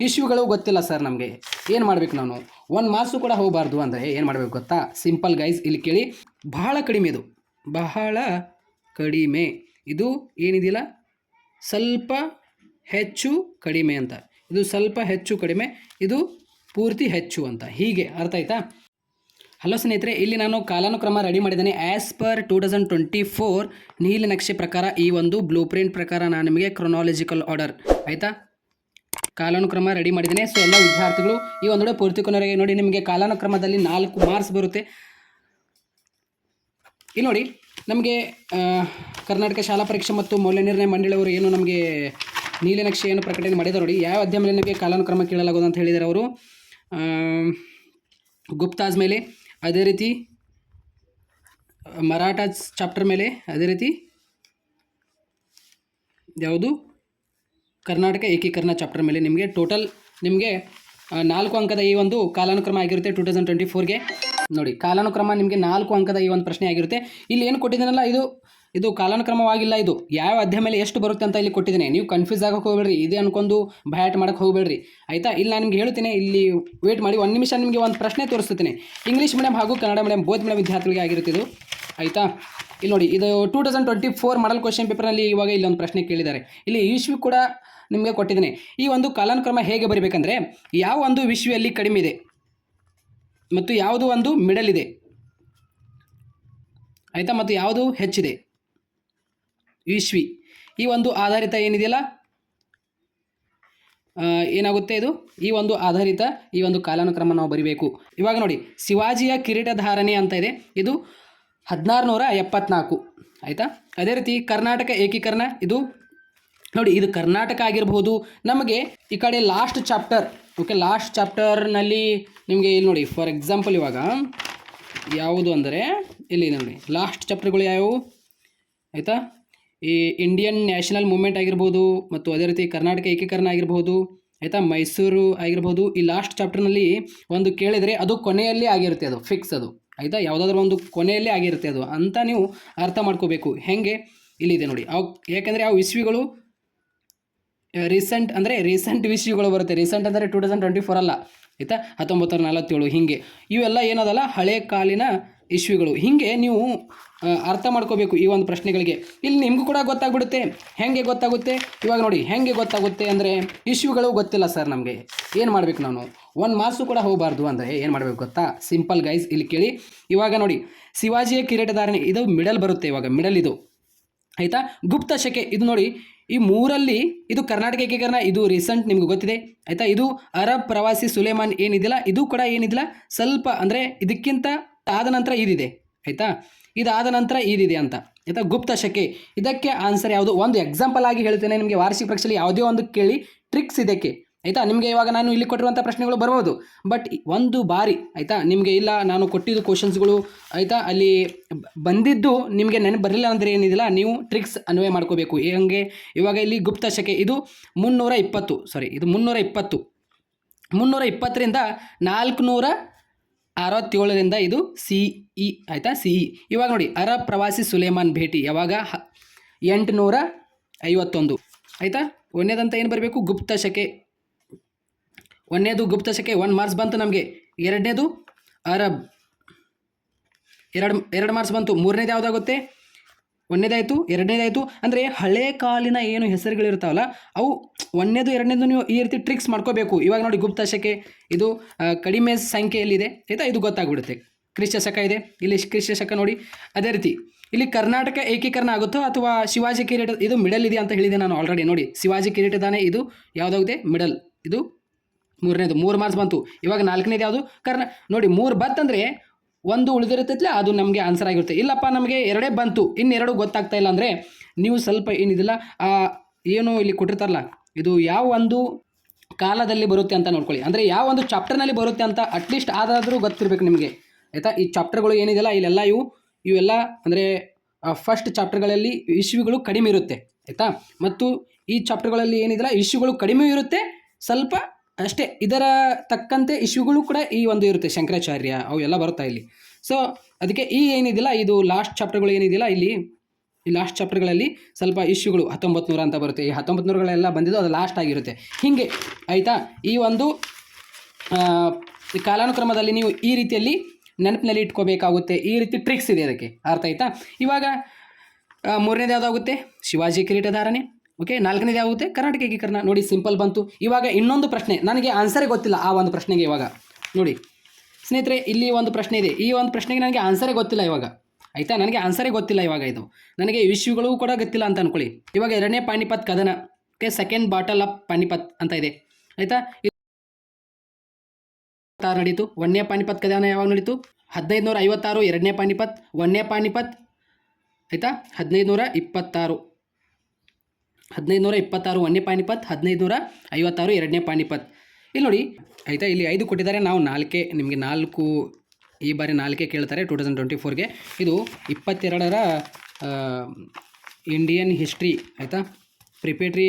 ಇಶ್ಯೂಗಳು ಗೊತ್ತಿಲ್ಲ ಸರ್ ನಮಗೆ. ಏನು ಮಾಡಬೇಕು ನಾನು? ಒಂದು ಮಾಸು ಕೂಡ ಹೋಗಬಾರ್ದು ಅಂದರೆ ಏನು ಮಾಡಬೇಕು ಗೊತ್ತಾ? ಸಿಂಪಲ್ ಗೈಸ್ ಇಲ್ಲಿ ಕೇಳಿ. ಬಹಳ ಕಡಿಮೆ ಇದು. ಬಹಳ ಕಡಿಮೆ. ಇದು ಏನಿದಿಲ್ಲ? ಸ್ವಲ್ಪ ಹೆಚ್ಚು ಕಡಿಮೆ ಅಂತ. ಇದು ಸ್ವಲ್ಪ ಹೆಚ್ಚು ಕಡಿಮೆ, ಇದು ಪೂರ್ತಿ ಹೆಚ್ಚು ಅಂತ. ಹೀಗೆ, ಅರ್ಥ ಆಯ್ತಾ? ಹಲೋ ಸ್ನೇಹಿತರೆ, ಇಲ್ಲಿ ನಾನು ಕಾಲಾನುಕ್ರಮ ರೆಡಿ ಮಾಡಿದ್ದೇನೆ. As per two thousand twenty four ನೀಲಿ ನಕ್ಷೆ ಪ್ರಕಾರ ಈ ಒಂದು ಬ್ಲೂ ಪ್ರಿಂಟ್ ಪ್ರಕಾರ ನಾನು ನಿಮಗೆ ಕ್ರೊನಾಲಜಿಕಲ್ ಆರ್ಡರ್ ಆಯಿತಾ? ಕಾಲಾನುಕ್ರಮ ರೆಡಿ ಮಾಡಿದ್ದೇನೆ. ಸೊ ಎಲ್ಲ ವಿದ್ಯಾರ್ಥಿಗಳು ಈ ಒಂದು ಪೂರ್ತಿ ಕೊನೆವರೆಗೆ ನೋಡಿ, ನಿಮಗೆ ಕಾಲಾನುಕ್ರಮದಲ್ಲಿ ನಾಲ್ಕು ಮಾರ್ಕ್ಸ್ ಬರುತ್ತೆ. ಇಲ್ಲಿ ನೋಡಿ, ನಮಗೆ ಕರ್ನಾಟಕ ಶಾಲಾ ಪರೀಕ್ಷೆ ಮತ್ತು ಮೌಲ್ಯ ನಿರ್ಣಯ ಮಂಡಳಿಯವರು ಏನು ನಮಗೆ ನೀಲನಕ್ಷೆಯನ್ನು ಪ್ರಕಟಣೆ ಮಾಡಿದ್ದಾರೆ ನೋಡಿ. ಯಾವ ಅಧ್ಯಾಯ ಮೇಲೆ ನಿಮಗೆ ಕಾಲಾನುಕ್ರಮ ಕೇಳಲಾಗೋದು ಅಂತ ಹೇಳಿದ್ದಾರೆ ಅವರು. ಗುಪ್ತಾಜ್ ಮೇಲೆ, ಅದೇ ರೀತಿ, ಮರಾಠಾಜ್ ಚಾಪ್ಟರ್ ಮೇಲೆ, ಅದೇ ರೀತಿ, ಯಾವುದು? ಕರ್ನಾಟಕ ಏಕೀಕರಣ ಚಾಪ್ಟರ್ ಮೇಲೆ ನಿಮಗೆ ಟೋಟಲ್ ನಿಮಗೆ ನಾಲ್ಕು ಅಂಕದ ಈ ಒಂದು ಕಾಲಾನುಕ್ರಮ ಆಗಿರುತ್ತೆ ಟೂ ತೌಸಂಡ್ ಟ್ವೆಂಟಿ ಫೋರ್ಗೆ ನೋಡಿ, ಕಾಲಾನುಕ್ರಮ ನಿಮಗೆ ನಾಲ್ಕು ಅಂಕದ ಈ ಒಂದು ಪ್ರಶ್ನೆ ಆಗಿರುತ್ತೆ. ಇಲ್ಲಿ ಏನು ಕೊಟ್ಟಿದ್ದೀನಲ್ಲ ಇದು? ಇದು ಕಾಲಾನುಕ್ರಮವಾಗಿಲ್ಲ ಇದು. ಯಾವ ಅಧ್ಯಾಯ ಮೇಲೆ ಎಷ್ಟು ಬರುತ್ತೆ ಅಂತ ಇಲ್ಲಿ ಕೊಟ್ಟಿದ್ದೀನಿ. ನೀವು ಕನ್ಫ್ಯೂಸ್ ಆಗಕ್ಕೆ ಹೋಗ್ಬೇಡ್ರಿ. ಇದೇ ಅನ್ಕೊಂಡು ಭಯಾಟ್ ಮಾಡೋಕೆ ಹೋಗಬೇಡ್ರಿ. ಆಯಿತಾ? ಇಲ್ಲಿ ನಾನು ನಿಮ್ಗೆ ಹೇಳ್ತೀನಿ. ಇಲ್ಲಿ ವೇಟ್ ಮಾಡಿ. ಒಂದು ನಿಮಿಷ ನಿಮಗೆ ಒಂದು ಪ್ರಶ್ನೆ ತೋರಿಸ್ತೀನಿ ಇಂಗ್ಲೀಷ್ ಮೀಡಿಯಂ ಹಾಗೂ ಕನ್ನಡ ಮೀಡಿಯಂ ಬೋಧ ಮೀಡಿಯಂ ವಿದ್ಯಾರ್ಥಿಗಳಿಗೆ ಆಗಿರುತ್ತೆ ಇದು. ಆಯಿತಾ? ಇಲ್ಲಿ ನೋಡಿ, ಇದು two thousand twenty four model question ಪೇಪರ್ನಲ್ಲಿ ಇವಾಗ ಇಲ್ಲೊಂದು ಪ್ರಶ್ನೆ ಕೇಳಿದ್ದಾರೆ. ಇಲ್ಲಿ ಇಶ್ವಿ ಕೂಡ ನಿಮಗೆ ಕೊಟ್ಟಿದ್ದೀನಿ. ಈ ಒಂದು ಕಾಲಾನುಕ್ರಮ ಹೇಗೆ ಬರೀಬೇಕಂದ್ರೆ, ಯಾವ ಒಂದು ವಿಶ್ವದಲ್ಲಿ ಕಡಿಮೆ ಇದೆ ಮತ್ತು ಯಾವುದು ಒಂದು ಮಿಡಲ್ ಇದೆ. ಆಯಿತಾ? ಮತ್ತು ಯಾವುದು ಹೆಚ್ಚಿದೆ. ವಿಶ್ವಿ. ಈ ಒಂದು ಆಧಾರಿತ ಏನಿದೆಯಲ್ಲ? ಏನಾಗುತ್ತೆ ಇದು? ಈ ಒಂದು ಆಧಾರಿತ ಈ ಒಂದು ಕಾಲಾನುಕ್ರಮ ನಾವು ಬರಿಬೇಕು. ಇವಾಗ ನೋಡಿ, ಶಿವಾಜಿಯ ಕಿರೀಟಧಾರಣೆ ಅಂತ ಇದೆ. ಇದು ಹದಿನಾರು ನೂರ ಎಪ್ಪತ್ನಾಲ್ಕು. ಆಯಿತಾ? ಅದೇ ರೀತಿ ಕರ್ನಾಟಕ ಏಕೀಕರಣ, ಇದು ನೋಡಿ, ಇದು ಕರ್ನಾಟಕ ಆಗಿರ್ಬೋದು. ನಮಗೆ ಈ ಕಡೆ ಲಾಸ್ಟ್ ಚಾಪ್ಟರ್ ಓಕೆ ಲಾಸ್ಟ್ ಚಾಪ್ಟರ್ನಲ್ಲಿ ನಿಮಗೆ ಇಲ್ಲಿ ನೋಡಿ ಫಾರ್ ಎಕ್ಸಾಂಪಲ್ ಇವಾಗ ಯಾವುದು ಅಂದರೆ, ಇಲ್ಲಿ ನೋಡಿ ಲಾಸ್ಟ್ ಚಾಪ್ಟರ್ಗಳು ಯಾವುವು ಆಯಿತಾ? ಈ ಇಂಡಿಯನ್ ನ್ಯಾಷನಲ್ ಮೂಮೆಂಟ್ ಆಗಿರ್ಬೋದು, ಮತ್ತು ಅದೇ ರೀತಿ ಕರ್ನಾಟಕ ಏಕೀಕರಣ ಆಗಿರ್ಬೋದು, ಆಯಿತಾ? ಮೈಸೂರು ಆಗಿರ್ಬೋದು, ಈ ಲಾಸ್ಟ್ ಚಾಪ್ಟರ್ನಲ್ಲಿ ಒಂದು ಕೇಳಿದರೆ ಅದು ಕೊನೆಯಲ್ಲಿ ಆಗಿರುತ್ತೆ ಅದು ಫಿಕ್ಸ್ ಅದು, ಆಯಿತಾ? ಯಾವುದಾದ್ರೂ ಒಂದು ಕೊನೆಯಲ್ಲಿ ಆಗಿರುತ್ತೆ ಅದು ಅಂತ ನೀವು ಅರ್ಥ ಮಾಡ್ಕೋಬೇಕು. ಹೇಗೆ? ಇಲ್ಲಿದೆ ನೋಡಿ, ಅವು ಯಾಕೆಂದರೆ ಅವು ಇಸ್ವಿಗಳು ರೀಸೆಂಟ್ ಅಂದರೆ ರೀಸೆಂಟ್ ವಿಷಯಗಳು ಬರುತ್ತೆ. ರೀಸೆಂಟ್ ಅಂದರೆ ಟೂ ತೌಸಂಡ್ ಟ್ವೆಂಟಿ ಫೋರ್ ಅಲ್ಲ. ಆಯಿತಾ? ಹತ್ತೊಂಬತ್ತು ನಲವತ್ತೇಳು, ಹೀಗೆ. ಇವೆಲ್ಲ ಏನದಲ್ಲ? ಹಳೆ ಕಾಲಿನ ಇಶ್ಯೂಗಳು. ಹೀಗೆ ನೀವು ಅರ್ಥ ಮಾಡ್ಕೋಬೇಕು ಈ ಒಂದು ಪ್ರಶ್ನೆಗಳಿಗೆ. ಇಲ್ಲಿ ನಿಮಗೂ ಕೂಡ ಗೊತ್ತಾಗ್ಬಿಡುತ್ತೆ. ಹೇಗೆ ಗೊತ್ತಾಗುತ್ತೆ? ಇವಾಗ ನೋಡಿ, ಹೇಗೆ ಗೊತ್ತಾಗುತ್ತೆ ಅಂದರೆ ಇಶ್ಯೂಗಳು ಗೊತ್ತಿಲ್ಲ ಸರ್ ನಮಗೆ. ಏನು ಮಾಡಬೇಕು ನಾನು? ಒಂದು ಮಾಸು ಕೂಡ ಹೋಗಬಾರ್ದು ಅಂದರೆ ಏನು ಮಾಡಬೇಕು ಗೊತ್ತಾ? ಸಿಂಪಲ್ ಗೈಸ್ ಇಲ್ಲಿ ಕೇಳಿ. ಇವಾಗ ನೋಡಿ, ಶಿವಾಜಿಯ ಕಿರೀಟಧಾರಣೆ, ಇದು ಮಿಡಲ್ ಬರುತ್ತೆ ಇವಾಗ ಮಿಡಲ್ ಇದು. ಆಯಿತಾ? ಗುಪ್ತ ಶಕೆ, ಇದು ನೋಡಿ ಈ ಮೂರಲ್ಲಿ ಇದು ಕರ್ನಾಟಕ ಏಕೀಕರಣ, ಇದು ರೀಸೆಂಟ್ ನಿಮ್ಗೆ ಗೊತ್ತಿದೆ. ಆಯಿತಾ? ಇದು ಅರಬ್ ಪ್ರವಾಸಿ ಸುಲೇಮಾನ್ ಏನಿದಿಲ್ಲ, ಇದು ಕೂಡ ಏನಿದಿಲ್ಲ, ಸ್ವಲ್ಪ ಅಂದರೆ ಇದಕ್ಕಿಂತ ಆದ ನಂತರ ಇದಿದೆ ಆಯಿತಾ? ಇದಾದ ನಂತರ ಇದಿದೆ ಅಂತ. ಆಯಿತಾ? ಗುಪ್ತ ಶಕೆ. ಇದಕ್ಕೆ ಆನ್ಸರ್ ಯಾವುದು? ಒಂದು ಎಕ್ಸಾಂಪಲ್ ಆಗಿ ಹೇಳ್ತೇನೆ ನಿಮಗೆ ವಾರ್ಷಿಕ ಪರೀಕ್ಷೆಯಲ್ಲಿ ಯಾವುದೇ ಒಂದು ಕೇಳಿ ಟ್ರಿಕ್ಸ್ ಇದಕ್ಕೆ. ಆಯಿತಾ? ನಿಮಗೆ ಇವಾಗ ನಾನು ಇಲ್ಲಿ ಕೊಟ್ಟಿರುವಂಥ ಪ್ರಶ್ನೆಗಳು ಬರ್ಬೋದು ಬಟ್ ಒಂದು ಬಾರಿ, ಆಯಿತಾ? ನಿಮಗೆ ಇಲ್ಲ, ನಾನು ಕೊಟ್ಟಿದ್ದು ಕ್ವಶನ್ಸ್ಗಳು ಆಯಿತಾ? ಅಲ್ಲಿ ಬಂದಿದ್ದು ನಿಮಗೆ ನೆನಪು ಬರಲಿಲ್ಲ ಅಂದರೆ ಏನಿದಿಲ್ಲ, ನೀವು ಟ್ರಿಕ್ಸ್ ಅನ್ವಯ ಮಾಡ್ಕೋಬೇಕು. ಹೆಂಗೆ, ಇವಾಗ ಇಲ್ಲಿ ಗುಪ್ತ ಶಕೆ ಇದು ಮುನ್ನೂರ ಇಪ್ಪತ್ತು ಸಾರಿ ಇದು ಮುನ್ನೂರ ಇಪ್ಪತ್ತು ಮುನ್ನೂರ ಇಪ್ಪತ್ತರಿಂದ ನಾಲ್ಕುನೂರ ಅರವತ್ತೇಳರಿಂದ ಇದು ಸಿ ಇ ಆಯಿತಾ? ಸಿ ಇ ಇವಾಗ ನೋಡಿ ಅರಬ್ ಪ್ರವಾಸಿ ಸುಲೇಮಾನ್ ಭೇಟಿ, ಯಾವಾಗ? ಎಂಟುನೂರ ಐವತ್ತೊಂದು ಆಯಿತಾ? ಒಂದನೇದಂತ ಏನು ಬರಬೇಕು? ಗುಪ್ತ ಶಕೆ ಒಂದನೇದು ಗುಪ್ತ ಶಕೆ ಒನ್ ಮಾರ್ಕ್ಸ್ ಬಂತು ನಮಗೆ, ಎರಡನೇದು ಅರಬ್. ಎರಡು ಎರಡು ಮಾರ್ಕ್ಸ್ ಬಂತು, ಮೂರನೇದು ಯಾವುದಾಗುತ್ತೆ? ಒಂದನೇದಾಯಿತು ಎರಡನೇದಾಯಿತು. ಅಂದರೆ ಹಳೆ ಕಾಲಿನ ಏನು ಹೆಸರುಗಳಿರ್ತಾವಲ್ಲ, ಅವು ಒಂದನೇದು ಎರಡನೇದು ನೀವು ಈ ರೀತಿ ಟ್ರಿಕ್ಸ್ ಮಾಡ್ಕೋಬೇಕು. ಇವಾಗ ನೋಡಿ ಗುಪ್ತ ಶಕೆ ಇದು ಕಡಿಮೆ ಸಂಖ್ಯೆಯಲ್ಲಿದೆ, ಆಯಿತಾ? ಇದು ಗೊತ್ತಾಗ್ಬಿಡುತ್ತೆ. ಕ್ರಿಶ್ಚ ಶಕ ಇದೆ, ಇಲ್ಲಿ ಕ್ರಿಶ್ಚ ಶಕ ನೋಡಿ. ಅದೇ ರೀತಿ, ಇಲ್ಲಿ ಕರ್ನಾಟಕ ಏಕೀಕರಣ ಆಗುತ್ತೋ ಅಥವಾ ಶಿವಾಜಿ ಕಿರೀಟ, ಇದು ಮಿಡಲ್ ಇದೆ ಅಂತ ಹೇಳಿದೆ ನಾನು ಆಲ್ರೆಡಿ ನೋಡಿ, ಶಿವಾಜಿ ಕಿರೀಟದಾನೆ ಇದು, ಯಾವುದಾಗುತ್ತೆ? ಮಿಡಲ್ ಇದು ಮೂರನೇದು, ಮೂರು ಮಾರ್ಕ್ಸ್ ಬಂತು. ಇವಾಗ ನಾಲ್ಕನೇದು ಯಾವುದು? ಕರ್ನ, ನೋಡಿ, ಮೂರು ಬಂತಂದ್ರೆ ಒಂದು ಉಳಿದಿರುತ್ತಲ್ಲ ಅದು ನಮಗೆ ಆನ್ಸರ್ ಆಗಿರುತ್ತೆ. ಇಲ್ಲಪ್ಪ, ನಮಗೆ ಎರಡೇ ಬಂತು. ಇನ್ನೆರಡು ಗೊತ್ತಾಗ್ತಾ ಇಲ್ಲ ಅಂದರೆ ನೀವು ಸ್ವಲ್ಪ ಏನಿದಿಲ್ಲ ಏನು ಇಲ್ಲಿ ಕೊಟ್ಟಿರ್ತಾರಲ್ಲ, ಇದು ಯಾವ ಒಂದು ಕಾಲದಲ್ಲಿ ಬರುತ್ತೆ ಅಂತ ನೋಡ್ಕೊಳ್ಳಿ. ಅಂದರೆ ಯಾವ ಒಂದು ಚಾಪ್ಟರ್ನಲ್ಲಿ ಬರುತ್ತೆ ಅಂತ ಅಟ್ಲೀಸ್ಟ್ ಆದಾದರೂ ಗೊತ್ತಿರಬೇಕು ನಿಮಗೆ. ಆಯಿತಾ? ಈ ಚಾಪ್ಟರ್ಗಳು ಏನಿದೆಯಲ್ಲ, ಇಲ್ಲೆಲ್ಲ ಇವು, ಇವೆಲ್ಲ ಅಂದರೆ ಫಸ್ಟ್ ಚಾಪ್ಟರ್ಗಳಲ್ಲಿ ಇಶ್ಯೂಗಳು ಕಡಿಮೆ ಇರುತ್ತೆ. ಆಯಿತಾ? ಮತ್ತು ಈ ಚಾಪ್ಟರ್ಗಳಲ್ಲಿ ಏನಿದೆಯಲ್ಲ ಇಶ್ಯೂಗಳು ಕಡಿಮೆ ಇರುತ್ತೆ. ಸ್ವಲ್ಪ ಅಷ್ಟೇ, ಇದರ ತಕ್ಕಂತೆ ಇಶ್ಯೂಗಳು ಕೂಡ ಈ ಒಂದು ಇರುತ್ತೆ ಶಂಕರಾಚಾರ್ಯ ಅವು ಎಲ್ಲ ಬರ್ತಾ ಇಲ್ಲಿ. ಸೊ ಅದಕ್ಕೆ ಈ ಏನಿದಿಲ್ಲ, ಇದು ಲಾಸ್ಟ್ ಚಾಪ್ಟರ್ಗಳು ಏನಿದಿಲ್ಲ, ಇಲ್ಲಿ ಈ ಲಾಸ್ಟ್ ಚಾಪ್ಟರ್ಗಳಲ್ಲಿ ಸ್ವಲ್ಪ ಇಶ್ಯೂಗಳು ಹತ್ತೊಂಬತ್ತು ನೂರ ಅಂತ ಬರುತ್ತೆ. ಈ ಹತ್ತೊಂಬತ್ತು ನೂರುಗಳೆಲ್ಲ ಬಂದಿದ್ದು ಅದು ಲಾಸ್ಟ್ ಆಗಿರುತ್ತೆ. ಹೀಗೆ, ಆಯಿತಾ? ಈ ಒಂದು ಕಾಲಾನುಕ್ರಮದಲ್ಲಿ ನೀವು ಈ ರೀತಿಯಲ್ಲಿ ನೆನಪಿನಲ್ಲಿ ಇಟ್ಕೋಬೇಕಾಗುತ್ತೆ. ಈ ರೀತಿ ಟ್ರಿಕ್ಸ್ ಇದೆ ಅದಕ್ಕೆ. ಅರ್ಥ ಆಯ್ತಾ? ಇವಾಗ ಮೂರನೇದು ಯಾವುದಾಗುತ್ತೆ ಶಿವಾಜಿ ಕಿರೀಟಧಾರಣೆ. ಓಕೆ ನಾಲ್ಕನೇದು ಆಗುತ್ತೆ ಕರ್ನಾಟಕ ಏಕೀಕರಣ. ನೋಡಿ ಸಿಂಪಲ್ ಬಂತು. ಇವಾಗ ಇನ್ನೊಂದು ಪ್ರಶ್ನೆ. ನನಗೆ ಆನ್ಸರೇ ಗೊತ್ತಿಲ್ಲ ಆ ಒಂದು ಪ್ರಶ್ನೆಗೆ ಇವಾಗ. ನೋಡಿ, ಸ್ನೇಹಿತರೆ, ಇಲ್ಲಿ ಒಂದು ಪ್ರಶ್ನೆ ಇದೆ. ಈ ಒಂದು ಪ್ರಶ್ನೆಗೆ ನನಗೆ ಆನ್ಸರೇ ಗೊತ್ತಿಲ್ಲ ಇವಾಗ. ಆಯಿತಾ? ನನಗೆ ಆನ್ಸರೇ ಗೊತ್ತಿಲ್ಲ ಇವಾಗ ಇದು. ನನಗೆ ವಿಷಯಗಳು ಕೂಡ ಗೊತ್ತಿಲ್ಲ ಅಂತ ಅನ್ಕೊಳ್ಳಿ. ಇವಾಗ ಎರಡನೇ ಪಾಣಿಪತ್ ಕದನ. Okay second battle of Panipat ಅಂತ ಇದೆ. ಆಯಿತಾ? ಆರು ನಡೀತು? ಒಂದನೇ ಪಾಣಿಪತ್ ಕದನ ಯಾವಾಗ ನಡೀತು? ಹದಿನೈದು ನೂರ ಐವತ್ತಾರು, ಎರಡನೇ ಪಾಣಿಪತ್ ಒಂದನೇ ಪಾಣಿಪತ್ ಆಯಿತಾ? ಹದಿನೈದು ನೂರ ಇಪ್ಪತ್ತಾರು. ಹದಿನೈದು ನೂರ ಇಪ್ಪತ್ತಾರು ಒಂದನೇ ಪಾಣಿಪತ್ ಹದಿನೈದು ನೂರ ಐವತ್ತಾರು ಎರಡನೇ ಪಾಣಿಪತ್ ಇಲ್ಲಿ ನೋಡಿ, ಆಯಿತಾ? ಇಲ್ಲಿ ಐದು ಕೊಟ್ಟಿದ್ದಾರೆ. ನಾವು ನಾಲ್ಕೇ, ನಿಮಗೆ ನಾಲ್ಕು, ಈ ಬಾರಿ ನಾಲ್ಕೇ ಕೇಳ್ತಾರೆ ಟೂ ತೌಸಂಡ್ ಟ್ವೆಂಟಿ ಫೋರ್ಗೆ. ಇದು ಇಪ್ಪತ್ತೆರಡರ ಇಂಡಿಯನ್ ಹಿಸ್ಟ್ರಿ, ಆಯಿತಾ? ಪ್ರಿಪೇಟ್ರಿ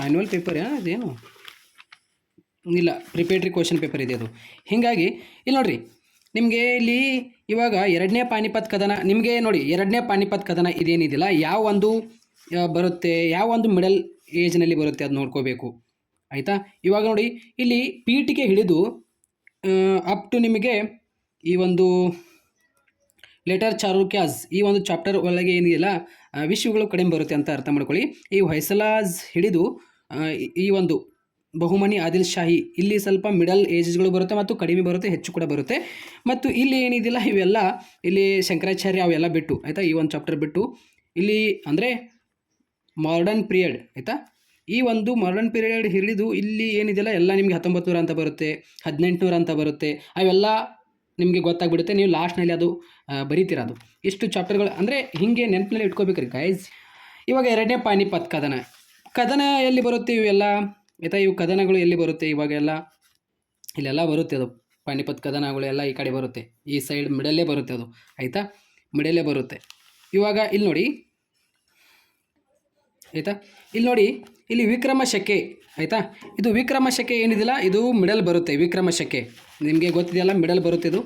ಆ್ಯನ್ಯುವಲ್ ಪೇಪರ್ ಅದೇನು ಇಲ್ಲ, ಪ್ರಿಪೇಟ್ರಿ ಕ್ವಶನ್ ಪೇಪರ್ ಇದೆ ಅದು. ಹೀಗಾಗಿ, ಇಲ್ಲಿ ನೋಡಿರಿ, ನಿಮಗೆ ಇಲ್ಲಿ ಇವಾಗ ಎರಡನೇ ಪಾನಿಪತ್ ಕದನ, ನಿಮಗೆ ನೋಡಿ, ಎರಡನೇ ಪಾನಿಪತ್ ಕದನ ಇದೇನಿದಿಲ್ಲ? ಯಾವ ಒಂದು ಬರುತ್ತೆ. ಯಾವ ಒಂದು ಮಿಡಲ್ ಏಜ್ನಲ್ಲಿ ಬರುತ್ತೆ ಅದು ನೋಡ್ಕೋಬೇಕು. ಆಯಿತಾ? ಇವಾಗ ನೋಡಿ, ಇಲ್ಲಿ ಪೀಟಿಗೆ ಹಿಡಿದು ಅಪ್ ಟು ನಿಮಗೆ ಈ ಒಂದು ಲೆಟರ್ ಚಾರುಕ್ಯಾಸ್ ಈ ಒಂದು ಚಾಪ್ಟರ್ ಒಳಗೆ ಏನಿದೆಯಲ್ಲ ವಿಷಯಗಳು ಕಡಿಮೆ ಬರುತ್ತೆ ಅಂತ ಅರ್ಥ ಮಾಡ್ಕೊಳ್ಳಿ. ಈ ಹೊಯ್ಸಲಾಸ್ ಹಿಡಿದು ಈ- ಒಂದು ಬಹುಮನಿ ಆದಿಲ್ ಶಾಹಿ ಇಲ್ಲಿ ಸ್ವಲ್ಪ ಮಿಡಲ್ ಏಜ್ಗಳು ಬರುತ್ತೆ ಮತ್ತು ಕಡಿಮೆ ಬರುತ್ತೆ, ಹೆಚ್ಚು ಕೂಡ ಬರುತ್ತೆ. ಮತ್ತು ಇಲ್ಲಿ ಏನಿದೆಯಲ್ಲ, ಇವೆಲ್ಲ, ಇಲ್ಲಿ ಶಂಕರಾಚಾರ್ಯ ಅವೆಲ್ಲ ಬಿಟ್ಟು, ಆಯಿತಾ, ಈ ಒಂದು ಚಾಪ್ಟರ್ ಬಿಟ್ಟು, ಇಲ್ಲಿ ಅಂದರೆ ಮಾಡರ್ನ್ ಪೀರಿಯಡ್ ಆಯಿತಾ? ಈ ಒಂದು ಮಾಡರ್ನ್ ಪೀರಿಯಡ್ ಹಿಡಿದು ಇಲ್ಲಿ ಏನಿದೆಯಲ್ಲ, ಎಲ್ಲ ನಿಮಗೆ ಹತ್ತೊಂಬತ್ತು ನೂರ ಅಂತ ಬರುತ್ತೆ, ಹದಿನೆಂಟುನೂರ ಅಂತ ಬರುತ್ತೆ, ಅವೆಲ್ಲ ನಿಮಗೆ ಗೊತ್ತಾಗ್ಬಿಡುತ್ತೆ. ನೀವು ಲಾಸ್ಟ್ನಲ್ಲಿ ಅದು ಬರೀತೀರ ಅದು ಇಷ್ಟು ಚಾಪ್ಟರ್ಗಳು ಅಂದರೆ ಹೀಗೆ ನೆನಪಿನಲ್ಲಿ ಇಟ್ಕೋಬೇಕ್ರಿ ಗೈಸ್ ಇವಾಗ ಎರಡನೇ ಪಾನಿಪತ್ ಕದನ. ಕದನ ಎಲ್ಲಿ ಬರುತ್ತೆ ಇವೆಲ್ಲ? ಆಯಿತಾ, ಇವು ಕದನಗಳು ಎಲ್ಲಿ ಬರುತ್ತೆ ಇವಾಗೆಲ್ಲ? ಇಲ್ಲೆಲ್ಲ ಬರುತ್ತೆ ಅದು. ಪಾನಿಪತ್ ಕದನಗಳು ಎಲ್ಲ ಈ ಕಡೆ ಬರುತ್ತೆ. ಈ ಸೈಡ್ ಮಿಡಲ್ಲೇ ಬರುತ್ತೆ ಅದು. ಆಯಿತಾ? ಮಿಡಲ್ಲೇ ಬರುತ್ತೆ. ಇವಾಗ, ಇಲ್ಲಿ ನೋಡಿ. ಆಯಿತಾ? ಇಲ್ಲಿ ನೋಡಿ, ಇಲ್ಲಿ ವಿಕ್ರಮ ಶಕೆ, ಆಯಿತಾ? ಇದು ವಿಕ್ರಮ ಶಕೆ ಏನಿದಿಲ್ಲ, ಇದು ಮಿಡಲ್ ಬರುತ್ತೆ, ವಿಕ್ರಮ ಶಕೆ. ನಿಮಗೆ ಗೊತ್ತಿದೆಯಲ್ಲ, ಮಿಡಲ್ ಬರುತ್ತೆ ಇದು.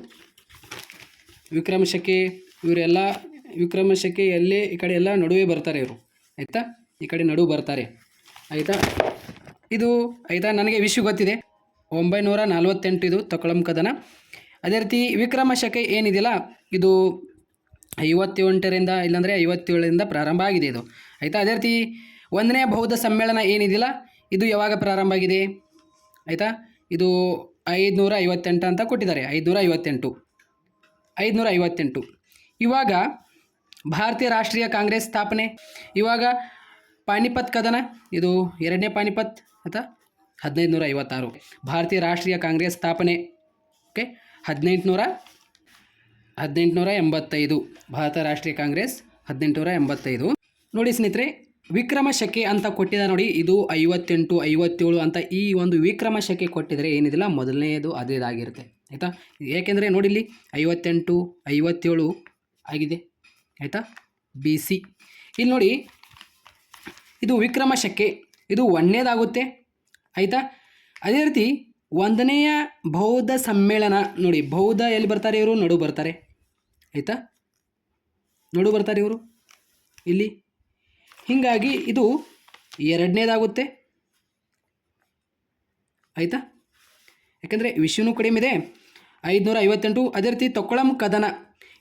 ವಿಕ್ರಮ ಶಕೆ, ಇವರೆಲ್ಲ, ವಿಕ್ರಮ ಶಕೆ ಎಲ್ಲೇ, ಈ ಕಡೆ ಎಲ್ಲ ನಡುವೆ ಬರ್ತಾರೆ ಇವರು, ಆಯಿತಾ? ಈ ಕಡೆ ನಡುವೆ ಬರ್ತಾರೆ, ಆಯಿತಾ? ಇದು, ಆಯಿತಾ? ನನಗೆ ವಿಷಯ ಗೊತ್ತಿದೆ. ಒಂಬೈನೂರ ನಲ್ವತ್ತೆಂಟು ಇದು ತಕೊಳಂ ಕದನ. ಅದೇ ರೀತಿ ವಿಕ್ರಮ ಶಕೆ ಏನಿದೆಯಲ್ಲ ಇದು ಐವತ್ತೆಂಟರಿಂದ ಇಲ್ಲಾಂದರೆ ಐವತ್ತೇಳರಿಂದ ಪ್ರಾರಂಭ ಆಗಿದೆ ಇದು. ಆಯಿತಾ ಅದೇ ರೀತಿ ಒಂದನೇ ಬೌದ್ಧ ಸಮ್ಮೇಳನ ಏನಿದೆಯಲ್ಲ ಇದು ಯಾವಾಗ ಪ್ರಾರಂಭ ಆಗಿದೆ? ಆಯಿತಾ? ಇದು ಐದುನೂರ ಐವತ್ತೆಂಟು ಅಂತ ಕೊಟ್ಟಿದ್ದಾರೆ. ಐದುನೂರ ಐವತ್ತೆಂಟು ಐದುನೂರ ಐವತ್ತೆಂಟು ಇವಾಗ ಭಾರತೀಯ ರಾಷ್ಟ್ರೀಯ ಕಾಂಗ್ರೆಸ್ ಸ್ಥಾಪನೆ. ಇವಾಗ ಪಾಣಿಪತ್ ಕದನ? ಇದು ಎರಡನೇ ಪಾಣಿಪತ್ ಹದಿನೈದು ನೂರ ಐವತ್ತಾರು ಭಾರತೀಯ ರಾಷ್ಟ್ರೀಯ ಕಾಂಗ್ರೆಸ್ ಸ್ಥಾಪನೆ. ಓಕೆ? ಹದಿನೆಂಟುನೂರ ಹದಿನೆಂಟುನೂರ ಎಂಬತ್ತೈದು. ಭಾರತ ರಾಷ್ಟ್ರೀಯ ಕಾಂಗ್ರೆಸ್, ಹದಿನೆಂಟುನೂರ ಎಂಬತ್ತೈದು. ನೋಡಿ ಸ್ನೇಹಿತರೆ, ವಿಕ್ರಮ ಶಕೆ ಅಂತ ಕೊಟ್ಟಿದ ನೋಡಿ, ಇದು ಐವತ್ತೆಂಟು, ಐವತ್ತೇಳು ಅಂತ ಈ ಒಂದು ವಿಕ್ರಮ ಶಕೆ ಕೊಟ್ಟಿದ್ರೆ ಏನಿದಿಲ್ಲ ಮೊದಲನೆಯದು ಅದೇದಾಗಿರುತ್ತೆ ಆಯಿತಾ? ಏಕೆಂದರೆ ನೋಡಿ ಇಲ್ಲಿ ಐವತ್ತೆಂಟು, ಐವತ್ತೇಳು ಆಗಿದೆ. ಆಯಿತಾ? B, C. ಇಲ್ಲಿ ನೋಡಿ, ಇದು ವಿಕ್ರಮ ಶಕೆ ಇದು ಒಂದನೇದಾಗುತ್ತೆ. ಆಯಿತಾ? ಅದೇ ರೀತಿ ಒಂದನೆಯ ಬೌದ್ಧ ಸಮ್ಮೇಳನ, ನೋಡಿ, ಬೌದ್ಧ ಎಲ್ಲಿ ಬರ್ತಾರೆ ಇವರು? ನಡು ಬರ್ತಾರೆ. ಆಯಿತಾ? ನೋಡು ಬರ್ತಾರೆ ಇವರು. ಇಲ್ಲಿ. ಹೀಗಾಗಿ ಇದು ಎರಡನೇದಾಗುತ್ತೆ. ಆಯಿತಾ? ಯಾಕಂದರೆ ವಿಷಯನೂ ಕಡಿಮೆ ಇದೆ. ಐದುನೂರ ಐವತ್ತೆಂಟು ಅದೇ ರೀತಿ ತೊಕೊಳಂ ಕದನ.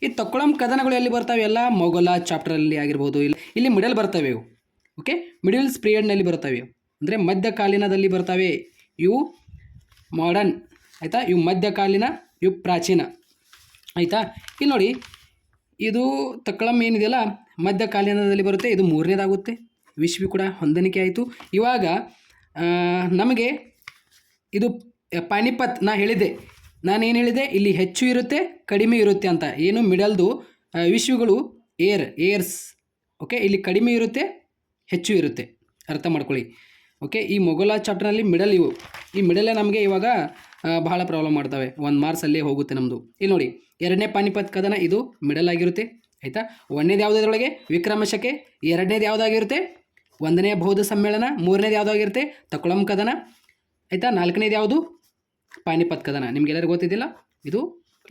ಈ ತೊಕೊಳಂ ಕದನಗಳು ಎಲ್ಲಿ ಬರ್ತಾವೆ? ಎಲ್ಲ ಮೊಘಲ ಚಾಪ್ಟರಲ್ಲಿ ಆಗಿರ್ಬೋದು. ಇಲ್ಲಿ ಇಲ್ಲಿ ಮಿಡಲ್ ಬರ್ತವೆ ಇವು. ಓಕೆ ಮಿಡಲ್ಸ್ ಪೀರಿಯಡ್ನಲ್ಲಿ ಬರ್ತವೆ ಅಂದರೆ ಮಧ್ಯಕಾಲೀನದಲ್ಲಿ ಬರ್ತವೆ ಇವು ಮಾಡರ್ನ್ ಆಯಿತಾ? ಇವು ಮಧ್ಯಕಾಲೀನ, ಇವು ಪ್ರಾಚೀನ. ಆಯಿತಾ? ಇಲ್ಲಿ ನೋಡಿ, ಇದು ತಕ್ಕಳಂ ಏನಿದೆಯಲ್ಲ ಮಧ್ಯಕಾಲೀನದಲ್ಲಿ ಬರುತ್ತೆ, ಇದು ಮೂರನೇದಾಗುತ್ತೆ. ವಿಶ್ವಿ ಕೂಡ ಹೊಂದಾಣಿಕೆ ಆಯಿತು. ಇವಾಗ ನಮಗೆ ಇದು ಪಾನಿಪತ್ ನಾ ಹೇಳಿದೆ ನಾನೇನು ಹೇಳಿದೆ ಇಲ್ಲಿ ಹೆಚ್ಚು ಇರುತ್ತೆ, ಕಡಿಮೆ ಇರುತ್ತೆ ಅಂತ. ಏನು? ಮಿಡಲ್ದು ವಿಶ್ವಗಳು ಏರ್, ಏರ್ಸ್. ಓಕೆ? ಇಲ್ಲಿ ಕಡಿಮೆ ಇರುತ್ತೆ, ಹೆಚ್ಚು ಇರುತ್ತೆ. ಅರ್ಥ ಮಾಡ್ಕೊಳ್ಳಿ. ಓಕೆ ಈ ಮೊಘಲ ಚಾಪ್ಟರ್ನಲ್ಲಿ ಮಿಡಲ್ ಇವು. ಈ ಮಿಡಲೇ ನಮಗೆ ಇವಾಗ ಬಹಳ ಪ್ರಾಬ್ಲಮ್ ಮಾಡ್ತವೆ. ಒಂದು ಮಾರ್ಕ್ಸಲ್ಲೇ ಹೋಗುತ್ತೆ ನಮ್ಮದು ಇಲ್ಲಿ ನೋಡಿ, ಎರಡನೇ ಪಾನಿಪತ್ ಕದನ ಇದು ಮಿಡಲ್ ಆಗಿರುತ್ತೆ. ಆಯಿತಾ? ಒಂದನೇದು ಯಾವುದು ವಿಕ್ರಮಶಕೆ. ವಿಕ್ರಮ ಶಕೆ ಎರಡನೇದು ಯಾವುದಾಗಿರುತ್ತೆ? ಒಂದನೇ ಬೌದ್ಧ ಸಮ್ಮೇಳನ. ಮೂರನೇದು ಯಾವುದಾಗಿರುತ್ತೆ? ತಕೊಳಂ ಕದನ. ಆಯಿತಾ? ನಾಲ್ಕನೇದು ಯಾವುದು? ಪಾನಿಪತ್ ಕದನ. ನಿಮ್ಗೆಲ್ಲರಿಗೂ ಗೊತ್ತಿದ್ದಿಲ್ಲ? ಇದು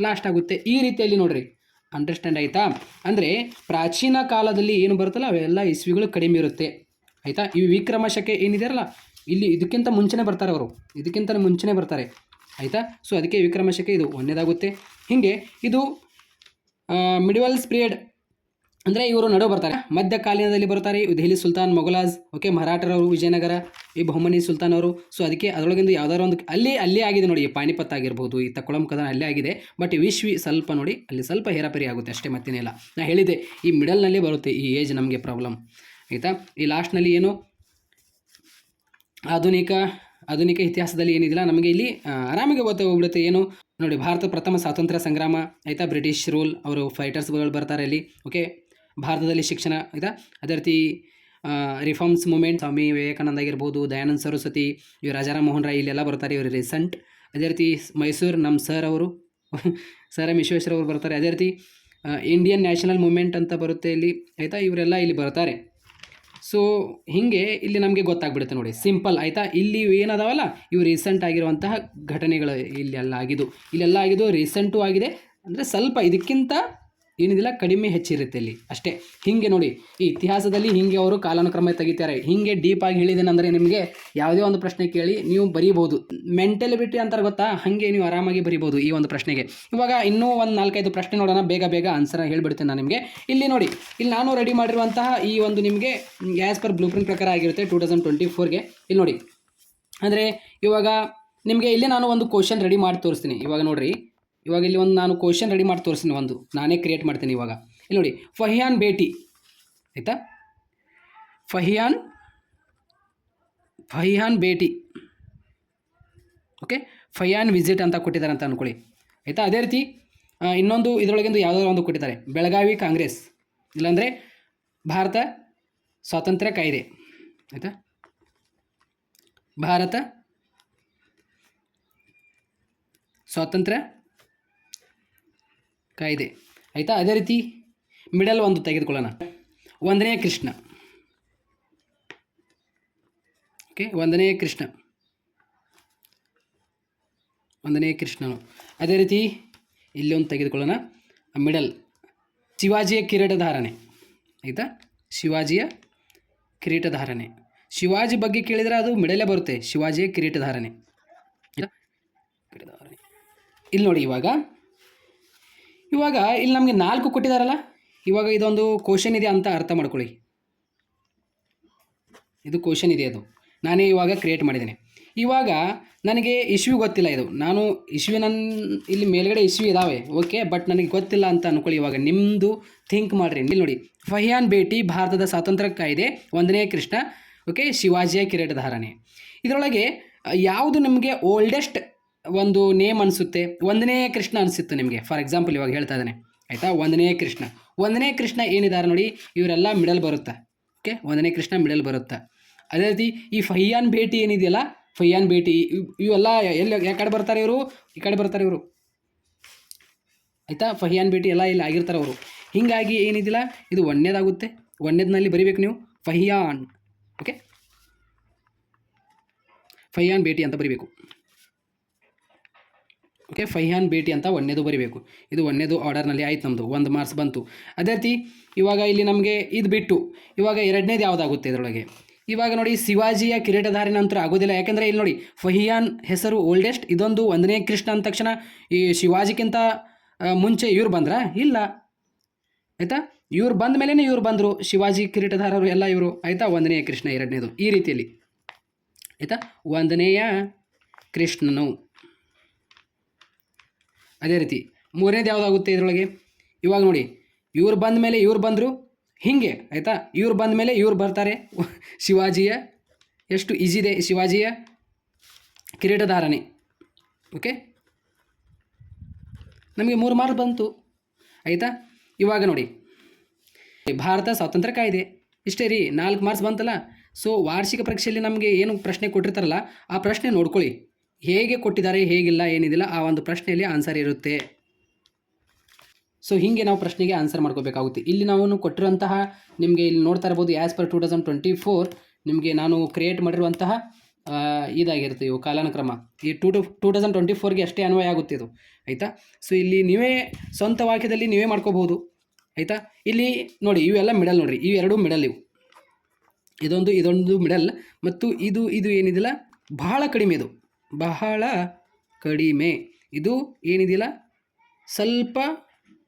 ಲಾಸ್ಟ್ ಆಗುತ್ತೆ. ಈ ರೀತಿಯಲ್ಲಿ ನೋಡ್ರಿ. ಅಂಡರ್ಸ್ಟ್ಯಾಂಡ್ ಆಯಿತಾ? ಅಂದರೆ ಪ್ರಾಚೀನ ಕಾಲದಲ್ಲಿ ಏನು ಬರುತ್ತಲ್ಲ, ಅವೆಲ್ಲ ಇಸ್ವಿಗಳು ಕಡಿಮೆ ಇರುತ್ತೆ. ಆಯಿತಾ? ಈ ವಿಕ್ರಮ ಶಕೆ ಏನಿದೆಯಲ್ಲ ಇಲ್ಲಿ ಇದಕ್ಕಿಂತ ಮುಂಚೆನೇ ಬರ್ತಾರೆ ಅವರು. ಇದಕ್ಕಿಂತ ಮುಂಚೆನೇ ಬರ್ತಾರೆ. ಆಯಿತಾ? ಸೊ ಅದಕ್ಕೆ ವಿಕ್ರಮ ಶಕೆ ಇದು ಒಂದೇದಾಗುತ್ತೆ. ಹೀಗೆ ಇದು ಮಿಡಿವಲ್ಸ್ ಪೀರಿಯಡ್ ಅಂದರೆ ಇವರು ನಡುವೆ ಬರ್ತಾರೆ. ಮಧ್ಯಕಾಲೀನದಲ್ಲಿ ಬರ್ತಾರೆ ದೆಹಲಿ ಸುಲ್ತಾನ್ ಮೊಘಲಾಜ್ ಓಕೆ ಮರಾಠರವರು ವಿಜಯನಗರ, ಈ ಬಹುಮನಿ ಸುಲ್ತಾನ್ ಅವರು. ಸೊ ಅದಕ್ಕೆ ಅದರೊಳಗಿಂದ ಯಾವ್ದಾದ್ರು ಒಂದು, ಅಲ್ಲಿ, ಅಲ್ಲೇ ಆಗಿದೆ ನೋಡಿ ಪಾಣಿಪತ್ ಆಗಿರ್ಬೋದು ಈ ತಕೊಳಂ ಕದನ ಅಲ್ಲೇ ಆಗಿದೆ. ಬಟ್ ವಿಶ್ವಿ ಸ್ವಲ್ಪ ನೋಡಿ, ಅಲ್ಲಿ ಸ್ವಲ್ಪ ಹೇರಾಪರಿ ಆಗುತ್ತೆ ಅಷ್ಟೇ ಮತ್ತೇನಿಲ್ಲ ನಾನು ಹೇಳಿದೆ ಈ ಮಿಡಲ್ನಲ್ಲೇ ಬರುತ್ತೆ, ಈ ಏಜ್ ನಮಗೆ ಪ್ರಾಬ್ಲಮ್ ಆಯಿತಾ? ಈ ಲಾಸ್ಟ್ನಲ್ಲಿ ಏನು? ಆಧುನಿಕ ಆಧುನಿಕ ಇತಿಹಾಸದಲ್ಲಿ ಏನಿದಿಲ್ಲ, ನಮಗೆ ಇಲ್ಲಿ ಆರಾಮಿಗೆ ಆರಾಮಾಗಿ ಗೊತ್ತು ಹೋಗ್ಬಿಡುತ್ತೆ. ಏನು? ನೋಡಿ, ಭಾರತ ಪ್ರಥಮ ಸ್ವಾತಂತ್ರ್ಯ ಸಂಗ್ರಾಮ, ಆಯಿತಾ? ಬ್ರಿಟಿಷ್ ರೂಲ್, ಅವರು ಫೈಟರ್ಸ್ಗಳು ಬರ್ತಾರೆ ಇಲ್ಲಿ ಓಕೆ ಭಾರತದಲ್ಲಿ ಶಿಕ್ಷಣ, ಆಯಿತಾ? ಅದೇ ರೀತಿ ರಿಫಾರ್ಮ್ಸ್ ಮೂಮೆಂಟ್ ಸ್ವಾಮಿ ವಿವೇಕಾನಂದ ಆಗಿರ್ಬೋದು, ದಯಾನಂದ ಸರಸ್ವತಿ, ಇವರು ರಾಜಾರಾಮ್ ಮೋಹನ್ ರಾಯ್ ಇಲ್ಲೆಲ್ಲ ಬರ್ತಾರೆ, ಇವರು ರೀಸೆಂಟ್ ಅದೇ ರೀತಿ, ಮೈಸೂರು ನಮ್ಮ ಸರ್ ಅವರು ಸರ್ ಎಂ ವಿಶ್ವೇಶ್ವರ ಅವರು ಬರ್ತಾರೆ. ಅದೇ ರೀತಿ ಇಂಡಿಯನ್ ನ್ಯಾಷನಲ್ ಮೂಮೆಂಟ್ ಅಂತ ಬರುತ್ತೆ ಇಲ್ಲಿ, ಆಯಿತಾ? ಇವರೆಲ್ಲ ಇಲ್ಲಿ ಬರ್ತಾರೆ. ಸೊ ಹೀಗೆ ಇಲ್ಲಿ ನಮಗೆ ಗೊತ್ತಾಗ್ಬಿಡುತ್ತೆ ನೋಡಿ. ಸಿಂಪಲ್ ಆಯಿತಾ? ಇಲ್ಲಿ ಏನದಾವಲ್ಲ? ಇವು ರೀಸೆಂಟ್ ಆಗಿರುವಂತಹ ಘಟನೆಗಳು ಇಲ್ಲೆಲ್ಲ ಆಗಿದ್ದು. ಇಲ್ಲೆಲ್ಲ ಆಗಿದ್ದು ರೀಸೆಂಟು ಆಗಿದೆ. ಅಂದರೆ ಸ್ವಲ್ಪ ಇದಕ್ಕಿಂತ ಏನಿದಿಲ್ಲ, ಕಡಿಮೆ ಹೆಚ್ಚಿರುತ್ತೆ ಇಲ್ಲಿ. ಅಷ್ಟೇ. ಹೀಗೆ ನೋಡಿ, ಈ ಇತಿಹಾಸದಲ್ಲಿ ಹೀಗೆ ಅವರು ಕಾಲಾನುಕ್ರಮ ತೆಗಿತಾರೆ. ಹೀಗೆ ಡೀಪಾಗಿ ಹೇಳಿದೇನೆಂದರೆ ನಿಮಗೆ ಯಾವುದೇ ಒಂದು ಪ್ರಶ್ನೆ ಕೇಳಿ ನೀವು ಬರೀಬೋದು. ಮೆಂಟಲಿಬಿಟಿ ಅಂತಾರೆ ಗೊತ್ತಾ? ಹಾಗೆ ನೀವು ಆರಾಮಾಗಿ ಬರೀಬೋದು ಈ ಒಂದು ಪ್ರಶ್ನೆಗೆ. ಇವಾಗ ಇನ್ನೂ ಒಂದು ನಾಲ್ಕೈದು ಪ್ರಶ್ನೆ ನೋಡೋಣ. ಬೇಗ ಬೇಗ ಆನ್ಸರ್ ಹೇಳ್ಬಿಡ್ತೇನೆ ನಾನು ನಿಮಗೆ. ಇಲ್ಲಿ ನೋಡಿ, ಇಲ್ಲಿ ನಾನು ರೆಡಿ ಮಾಡಿರುವಂತಹ ಈ ಒಂದು ನಿಮಗೆ ಆ್ಯಸ್ ಪರ್ ಬ್ಲೂ ಪ್ರಿಂಟ್ ಪ್ರಕಾರ ಆಗಿರುತ್ತೆ ಟೂ ತೌಸಂಡ್ ಟ್ವೆಂಟಿ ಫೋರ್ಗೆ ಇಲ್ಲಿ ನೋಡಿ. ಅಂದರೆ ಇವಾಗ ನಿಮಗೆ ಇಲ್ಲೇ ನಾನು ಒಂದು ಕ್ವಶನ್ ರೆಡಿ ಮಾಡಿ ತೋರಿಸ್ತೀನಿ. ಇವಾಗ ನೋಡ್ರಿ. ಇವಾಗ ಇಲ್ಲಿ ಒಂದು ನಾನು ಕ್ವಶನ್ ರೆಡಿ ಮಾಡಿ ತೋರಿಸ್ತೀನಿ ಒಂದು. ನಾನೇ ಕ್ರಿಯೇಟ್ ಮಾಡ್ತೀನಿ ಇವಾಗ. ಇಲ್ಲಿ ನೋಡಿ, ಫಹಿಯಾನ್ ಭೇಟಿ. ಆಯಿತಾ? ಫಹಿಯಾನ್ ಫಹಿಯಾನ್ ಭೇಟಿ. ಓಕೆ ಫಯಾನ್ ವಿಸಿಟ್ ಅಂತ ಕೊಟ್ಟಿದ್ದಾರೆ ಅಂತ ಅಂದ್ಕೊಳ್ಳಿ ಆಯಿತಾ? ಅದೇ ರೀತಿ ಇನ್ನೊಂದು ಇದರೊಳಗಿಂದು ಯಾವುದಾದ್ರು ಒಂದು ಕೊಟ್ಟಿದ್ದಾರೆ. ಬೆಳಗಾವಿ ಕಾಂಗ್ರೆಸ್. ಇಲ್ಲಾಂದರೆ ಭಾರತ ಸ್ವಾತಂತ್ರ್ಯ ಕಾಯ್ದೆ. ಆಯಿತಾ? ಭಾರತ ಸ್ವಾತಂತ್ರ್ಯ ಕಾಯ್ದೆ. ಆಯಿತಾ? ಅದೇ ರೀತಿ ಮಿಡಲ್ ಒಂದು ತೆಗೆದುಕೊಳ್ಳೋಣ. ಒಂದನೆಯ ಕೃಷ್ಣ. ಓಕೆ ಒಂದನೆಯ ಕೃಷ್ಣ. ಒಂದನೇ ಕೃಷ್ಣನು. ಅದೇ ರೀತಿ ಇಲ್ಲಿ ಒಂದು ತೆಗೆದುಕೊಳ್ಳೋಣ. ಮಿಡಲ್ ಶಿವಾಜಿಯ ಕಿರೀಟಧಾರಣೆ. ಆಯಿತಾ? ಶಿವಾಜಿಯ ಕಿರೀಟಧಾರಣೆ. ಶಿವಾಜಿ ಬಗ್ಗೆ ಕೇಳಿದರೆ ಅದು ಮಿಡಲೇ ಬರುತ್ತೆ. ಶಿವಾಜಿಯ ಕಿರೀಟಧಾರಣೆ. ಇಲ್ಲ ಇಲ್ಲಿ ನೋಡಿ ಇವಾಗ. ಇವಾಗ ಇಲ್ಲಿ ನಮಗೆ ನಾಲ್ಕು ಕೊಟ್ಟಿದಾರಲ್ಲ, ಇವಾಗ ಇದೊಂದು ಕ್ವಶನ್ ಇದೆ ಅಂತ ಅರ್ಥ ಮಾಡ್ಕೊಳ್ಳಿ. ಇದು ಕ್ವಶನ್ ಇದೆ ಅದು. ನಾನೇ ಇವಾಗ ಕ್ರಿಯೇಟ್ ಮಾಡಿದ್ದೀನಿ. ಇವಾಗ ನನಗೆ ಇಶ್ಯೂ ಗೊತ್ತಿಲ್ಲ ಇದು. ನಾನು ಇಶ್ಯೂ ನನ್ನ ಇಲ್ಲಿ ಮೇಲ್ಗಡೆ ಇಶ್ಯೂ ಇದ್ದಾವೆ ಓಕೆ ಬಟ್ ನನಗೆ ಗೊತ್ತಿಲ್ಲ ಅಂತ ಅನ್ಕೊಳ್ಳಿ ಇವಾಗ. ನಿಮ್ಮದು ಥಿಂಕ್ ಮಾಡಿರಿ. ಇಲ್ಲಿ ನೋಡಿ. ಫಹಿಯಾನ್ ಭೇಟಿ ಭಾರತದ ಸ್ವಾತಂತ್ರ್ಯ ಕಾಯ್ದೆ, ಒಂದನೇ ಕೃಷ್ಣ ಓಕೆ ಶಿವಾಜಿಯ ಕಿರೀಟಧಾರಣೆ ಇದರೊಳಗೆ, ಯಾವುದು ನಿಮಗೆ ಓಲ್ಡೆಸ್ಟ್ ಒಂದು ನೇಮ್ ಅನಿಸುತ್ತೆ, ಒಂದನೇ ಕೃಷ್ಣ ಅನಿಸುತ್ತೆ ನಿಮಗೆ. ಫಾರ್ ಎಕ್ಸಾಂಪಲ್ ಇವಾಗ ಹೇಳ್ತಾ ಇದ್ದಾನೆ. ಆಯಿತಾ? ಒಂದನೇ ಕೃಷ್ಣ. ಒಂದನೇ ಕೃಷ್ಣ ಏನಿದ್ದಾರೆ ನೋಡಿ, ಇವರೆಲ್ಲ ಮಿಡಲ್ ಬರುತ್ತಾ. ಓಕೆ ಒಂದನೇ ಕೃಷ್ಣ ಮಿಡಲ್ ಬರುತ್ತಾ. ಅದೇ ರೀತಿ ಈ ಫಯ್ಯಾನ್ ಭೇಟಿ ಏನಿದೆಯಲ್ಲ ಫಯ್ಯಾನ್ ಭೇಟಿ ಇವ್- ಇವೆಲ್ಲ ಎಲ್ಲಿ ಕಡೆ ಬರ್ತಾರೆ ಇವರು? ಈ ಕಡೆ ಬರ್ತಾರೆ ಇವರು. ಆಯಿತಾ? ಫಹಿಯಾನ್ ಭೇಟಿ ಎಲ್ಲ ಇಲ್ಲಿ ಆಗಿರ್ತಾರೆ ಅವರು. ಹೀಗಾಗಿ ಏನಿದಿಲ್ಲ? ಇದು ಒಂದನೇದಾಗುತ್ತೆ. ಒಂದೇದ್ನಲ್ಲಿ ಬರಿಬೇಕು ನೀವು. ಫಹಿಯಾನ್ ಓಕೆ ಫಹಿಯಾನ್ ಭೇಟಿ ಅಂತ ಬರಿಬೇಕು. ಓಕೆ, ಫೈಹಾನ್ ಭೇಟಿ ಅಂತ ಒಂದೇದು ಬರಿಬೇಕು. ಇದು ಒಂದೇದು ಆರ್ಡರ್ನಲ್ಲಿ ಆಯ್ತು ನಮ್ಮದು ಒಂದು ಮಾರ್ಕ್ಸ್ ಬಂತು. ಅದೇ ರೀತಿ, ಇವಾಗ ಇಲ್ಲಿ ನಮಗೆ ಇದು ಬಿಟ್ಟು, ಇವಾಗ ಎರಡನೇದು ಯಾವುದಾಗುತ್ತೆ ಇದರೊಳಗೆ? ಇವಾಗ ನೋಡಿ, ಶಿವಾಜಿಯ ಕಿರೀಟಧಾರಿ ನಂತರ ಆಗೋದಿಲ್ಲ. ಯಾಕೆಂದರೆ ಇಲ್ಲಿ ನೋಡಿ ಫಹಿಯಾನ್ ಹೆಸರು ಓಲ್ಡೆಸ್ಟ್ ಇದೊಂದು ಒಂದನೇ ಕೃಷ್ಣ ಅಂದ ತಕ್ಷಣ ಈ ಶಿವಾಜಿಗಿಂತ ಮುಂಚೆ ಇವ್ರು ಬಂದ್ರಾ? ಇಲ್ಲ. ಆಯಿತಾ? ಇವ್ರು ಬಂದ ಮೇಲೇ ಇವ್ರು ಬಂದರು, ಶಿವಾಜಿ ಕಿರೀಟಧಾರರು ಎಲ್ಲ ಇವರು. ಆಯಿತಾ? ಒಂದನೆಯ ಕೃಷ್ಣ, ಎರಡನೇದು. ಈ ರೀತಿಯಲ್ಲಿ. ಆಯಿತಾ? ಒಂದನೆಯ ಕೃಷ್ಣನು. ಅದೇ ರೀತಿ ಮೂರನೇದು ಯಾವುದಾಗುತ್ತೆ ಇದರೊಳಗೆ? ಇವಾಗ ನೋಡಿ, ಇವ್ರು ಬಂದ ಮೇಲೆ ಇವ್ರು ಬಂದರು, ಹೀಗೆ, ಆಯಿತಾ? ಇವ್ರು ಬಂದ ಮೇಲೆ ಇವ್ರು ಬರ್ತಾರೆ. ಶಿವಾಜಿಯ, ಎಷ್ಟು ಈಜಿದೆ ಶಿವಾಜಿಯ ಕಿರೀಟಧಾರಣೆ. ಓಕೆ? ನಮಗೆ ಮೂರು ಮಾರ್ಕ್ ಬಂತು, ಆಯಿತಾ? ಇವಾಗ ನೋಡಿ, ಭಾರತ ಸ್ವಾತಂತ್ರ್ಯ ಕಾಯ್ದೆ. ಇಷ್ಟೇ ರೀ, ನಾಲ್ಕು ಮಾರ್ಕ್ಸ್ ಬಂತಲ್ಲ? ಸೊ ವಾರ್ಷಿಕ ಪರೀಕ್ಷೆಯಲ್ಲಿ ನಮಗೆ ಏನು ಪ್ರಶ್ನೆ ಕೊಟ್ಟಿರ್ತಾರಲ್ಲ, ಆ ಪ್ರಶ್ನೆ ನೋಡ್ಕೊಳ್ಳಿ. ಹೇಗೆ ಕೊಟ್ಟಿದ್ದಾರೆ, ಹೇಗಿಲ್ಲ, ಏನಿದಿಲ್ಲ ಆ ಒಂದು ಪ್ರಶ್ನೆಯಲ್ಲಿ ಆನ್ಸರ್ ಇರುತ್ತೆ. ಸೊ ಹೀಗೆ ನಾವು ಪ್ರಶ್ನೆಗೆ ಆನ್ಸರ್ ಮಾಡ್ಕೋಬೇಕಾಗುತ್ತೆ. ಇಲ್ಲಿ ನಾವು ಕೊಟ್ಟಿರುವಂತಹ ನಿಮಗೆ ಇಲ್ಲಿ ನೋಡ್ತಾ ಇರ್ಬೋದು as per two thousand twenty four ನಿಮಗೆ ನಾನು ಕ್ರಿಯೇಟ್ ಮಾಡಿರುವಂತಹ ಇದಾಗಿರುತ್ತೆ ಇವು ಕಾಲಾನುಕ್ರಮ. ಈ two to two thousand twenty ಫೋರ್ಗೆ ಅಷ್ಟೇ ಅನ್ವಯ ಆಗುತ್ತೆ ಇದು, ಆಯಿತಾ? ಸೊ ಇಲ್ಲಿ ನೀವೇ ಸ್ವಂತ ವಾಕ್ಯದಲ್ಲಿ ನೀವೇ ಮಾಡ್ಕೋಬಹುದು, ಆಯಿತಾ? ಇಲ್ಲಿ ನೋಡಿ, ಇವೆಲ್ಲ ಮಿಡಲ್ ನೋಡಿರಿ ಇವೆರಡೂ ಮಿಡಲ್ ಇವು. ಇದೊಂದು ಇದೊಂದು ಮಿಡಲ್ ಮತ್ತು ಇದು ಇದು ಏನಿದಿಲ್ಲ, ಬಹಳ ಕಡಿಮೆ ಇದು. ಬಹಳ ಕಡಿಮೆ. ಇದು ಏನಿದಿಲ್ಲ ಸ್ವಲ್ಪ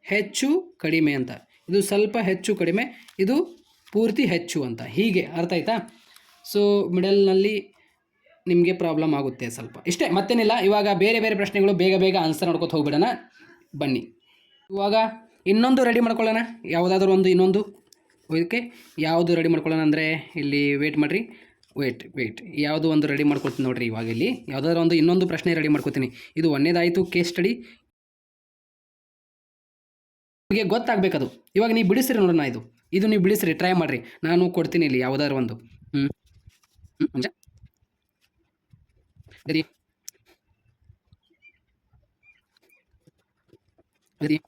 ಹೆಚ್ಚು ಕಡಿಮೆ ಅಂತ. ಇದು ಸ್ವಲ್ಪ ಹೆಚ್ಚು ಕಡಿಮೆ, ಇದು ಪೂರ್ತಿ ಹೆಚ್ಚು ಅಂತ. ಹೀಗೆ ಅರ್ಥ ಆಯ್ತಾ? ಸೊ ಮಿಡಲ್ನಲ್ಲಿ ನಿಮಗೆ ಪ್ರಾಬ್ಲಮ್ ಆಗುತ್ತೆ ಸ್ವಲ್ಪ. ಇಷ್ಟೇ, ಮತ್ತೇನಿಲ್ಲ. ಇವಾಗ ಬೇರೆ ಬೇರೆ ಪ್ರಶ್ನೆಗಳು ಬೇಗ ಬೇಗ ಆನ್ಸರ್ ನೋಡ್ಕೊತ ಹೋಗ್ಬಿಡೋಣ. ಬನ್ನಿ. ಇವಾಗ ಇನ್ನೊಂದು ರೆಡಿ ಮಾಡ್ಕೊಳ್ಳೋಣ. ಯಾವುದಾದ್ರೂ ಒಂದು ಇನ್ನೊಂದು. ಇದಕ್ಕೆ ಯಾವುದು ರೆಡಿ ಮಾಡ್ಕೊಳ್ಳೋಣ ಅಂದರೆ ಇಲ್ಲಿ ವೇಟ್ ಮಾಡಿರಿ. ವೇಟ್ ವೇಟ್ ಯಾವುದು ಒಂದು ರೆಡಿ ಮಾಡ್ಕೊತೀನಿ ನೋಡ್ರಿ ಇವಾಗ ಇಲ್ಲಿ ಯಾವುದಾದ್ರೂ ಒಂದು ಇನ್ನೊಂದು ಪ್ರಶ್ನೆ ರೆಡಿ ಮಾಡ್ಕೊತೀನಿ. ಇದು ಒಂದೇದಾಯಿತು ಕೇಸ್ ಸ್ಟಡಿ ನಿಮಗೆ ಗೊತ್ತಾಗಬೇಕದು. ಇವಾಗ ನೀವು ಬಿಡಿಸ್ರಿ ನೋಡೋಣ ಇದು. ಇದು ನೀವು ಬಿಡಿಸ್ರಿ ಟ್ರೈ ಮಾಡಿರಿ. ನಾನು ಕೊಡ್ತೀನಿ ಇಲ್ಲಿ ಯಾವುದಾದ್ರು ಒಂದು. ಹ್ಞೂ ಹ್ಞೂ ಸರಿ. ಗರಿ